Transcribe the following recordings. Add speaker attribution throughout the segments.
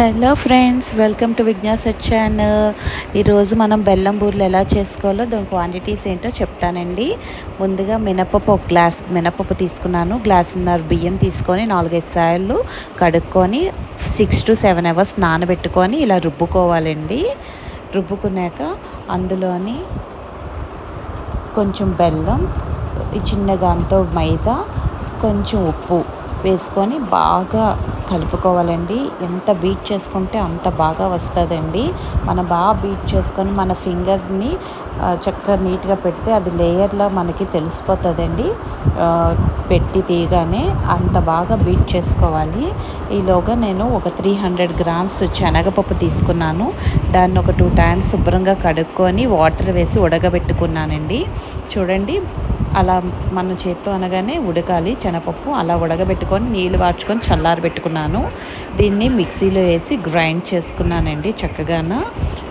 Speaker 1: Hello friends welcome to Vignasa channel. ఈరోజు మనం బెల్లం బూరెలు ఎలా చేసుకోవాలో దాని క్వాంటిటీస్ ఏంటో చెప్తానండి. ముందుగా మినపప్పు ఒక గ్లాస్ మినపప్పు తీసుకున్నాను. గ్లాసున్నర బియ్యం తీసుకొని నాలుగైదు సార్లు కడుక్కొని సిక్స్ టు సెవెన్ అవర్స్ నానబెట్టుకొని ఇలా రుబ్బుకోవాలండి. రుబ్బుకున్నాక అందులోని కొంచెం బెల్లం చిన్న దాంతో మైదా కొంచెం ఉప్పు వేసుకొని బాగా కలుపుకోవాలండి. ఎంత బీట్ చేసుకుంటే అంత బాగా వస్తుందండి. మనం బాగా బీట్ చేసుకొని మన ఫింగర్ని చక్కగా నీట్గా పెడితే అది లేయర్లో మనకి తెలిసిపోతుందండి. పెట్టి తీయగానే అంత బాగా బీట్ చేసుకోవాలి. ఈలోగా నేను ఒక త్రీ హండ్రెడ్ గ్రామ్స్ శనగపప్పు తీసుకున్నాను. దాన్ని ఒక టూ టైమ్స్ శుభ్రంగా కడుక్కొని వాటర్ వేసి ఉడకబెట్టుకున్నానండి. చూడండి అలా మన చేత్తో అనగానే ఉడకాలి శనగపప్పు అలా ఉడకబెట్టుకొని నీళ్ళు వార్చుకొని చల్లారి పెట్టుకున్నాను. దీన్ని మిక్సీలో వేసి గ్రైండ్ చేసుకున్నానండి చక్కగాన.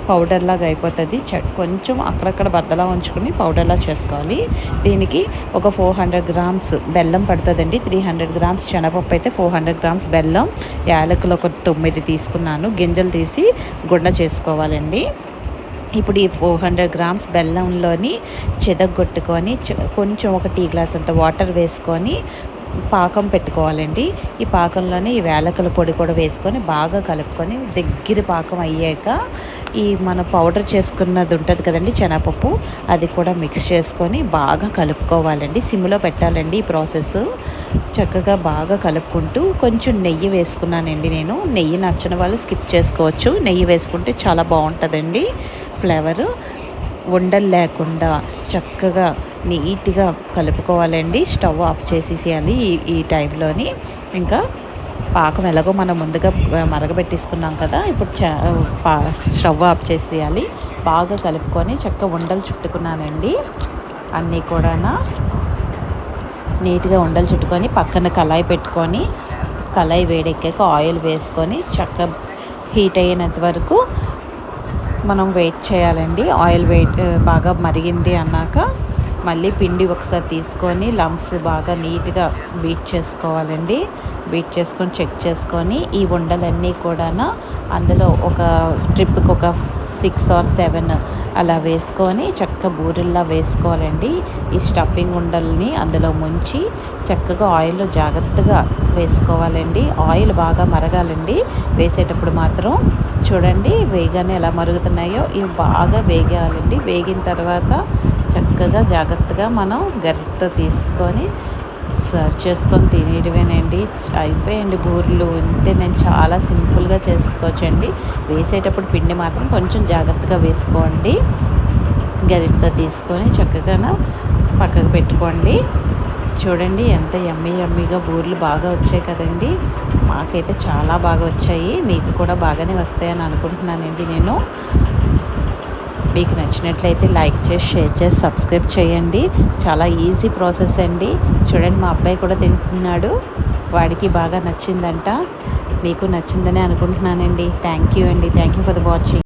Speaker 1: పౌడర్లాగా అయిపోతుంది. చ కొంచెం అక్కడక్కడ బద్దలా ఉంచుకొని పౌడర్లా చేసుకోవాలి. దీనికి ఒక ఫోర్ హండ్రెడ్ గ్రామ్స్ బెల్లం పడుతుందండి. త్రీ హండ్రెడ్ గ్రామ్స్ శనగపప్పు అయితే ఫోర్ హండ్రెడ్ గ్రామ్స్ బెల్లం. యాలకులు ఒక తొమ్మిది తీసుకున్నాను. గింజలు తీసి గుండ చేసుకోవాలండి. ఇప్పుడు ఈ ఫోర్ హండ్రెడ్ గ్రామ్స్ బెల్లంలోని చెదగొట్టుకొని కొంచెం ఒక టీ గ్లాస్ అంత వాటర్ వేసుకొని పాకం పెట్టుకోవాలండి. ఈ పాకంలోనే ఈ వేలకల పొడి కూడా వేసుకొని బాగా కలుపుకొని దగ్గర పాకం అయ్యాక ఈ మన పౌడర్ చేసుకున్నది ఉంటుంది కదండి శనగపప్పు అది కూడా మిక్స్ చేసుకొని బాగా కలుపుకోవాలండి. సిమ్లో పెట్టాలండి ఈ ప్రాసెస్ చక్కగా బాగా కలుపుకుంటూ కొంచెం నెయ్యి వేసుకున్నానండి నేను. నెయ్యి నచ్చిన వాళ్ళు స్కిప్ చేసుకోవచ్చు. నెయ్యి వేసుకుంటే చాలా బాగుంటుందండి. ఫ్లేవరు ఉండలు లేకుండా చక్కగా నీట్గా కలుపుకోవాలండి. స్టవ్ ఆఫ్ చేసేసేయాలి ఈ ఈ టైంలోని. ఇంకా పాకం ఎలాగో మనం ముందుగా మరగబెట్టేసుకున్నాం కదా ఇప్పుడు స్టవ్ ఆఫ్ చేసేయాలి. బాగా కలుపుకొని చక్క ఉండలు చుట్టుకున్నానండి. అన్నీ కూడా నీట్గా ఉండలు చుట్టుకొని పక్కన కళాయి పెట్టుకొని కళాయి వేడెక్కాక ఆయిల్ వేసుకొని చక్క హీట్ అయినంత వరకు మనం వెయిట్ చేయాలండి. ఆయిల్ వెయిట్ బాగా మరిగింది అన్నాక మళ్ళీ పిండి ఒకసారి తీసుకొని లంప్స్ బాగా నీట్గా బీట్ చేసుకోవాలండి. బీట్ చేసుకొని చెక్ చేసుకొని ఈ ఉండలన్నీ కూడా అందులో ఒక ట్రిప్కి ఒక సిక్స్ ఆర్ సెవెన్ అలా వేసుకొని చక్క బూరెల్లా వేసుకోవాలండి. ఈ స్టఫింగ్ ఉండల్ని అందులో ముంచి చక్కగా ఆయిల్ జాగ్రత్తగా వేసుకోవాలండి. ఆయిల్ బాగా మరగాలండి. వేసేటప్పుడు మాత్రం చూడండి వేగానే ఎలా మరుగుతున్నాయో. ఇవి బాగా వేగాలండి. వేగిన తర్వాత చక్కగా జాగ్రత్తగా మనం గరిటతో తీసుకొని సర్వ్ చేసుకొని తినేయడమేనండి అయిపోయండి బూరెలు. ఇంతే నేను చాలా సింపుల్గా చేసుకోవచ్చండి. వేసేటప్పుడు పిండి మాత్రం కొంచెం జాగ్రత్తగా వేసుకోండి. గరిటతో తీసుకొని చక్కగా పక్కకు పెట్టుకోండి. చూడండి ఎంత ఎమ్మి ఎమ్మిగా బూరెలు బాగా వచ్చాయి కదండి. మాకైతే చాలా బాగా వచ్చాయి. మీకు కూడా బాగానే వస్తాయని అనుకుంటున్నానండి నేను. మీకు నచ్చినట్లయితే లైక్ చేసి షేర్ చేసి సబ్స్క్రైబ్ చేయండి. చాలా ఈజీ ప్రాసెస్ అండి. చూడండి మా అబ్బాయి కూడా తింటున్నాడు. వాడికి బాగా నచ్చిందంట. మీకు నచ్చిందని అనుకుంటున్నానండి. థ్యాంక్ యూ అండి. Thank you for the watching.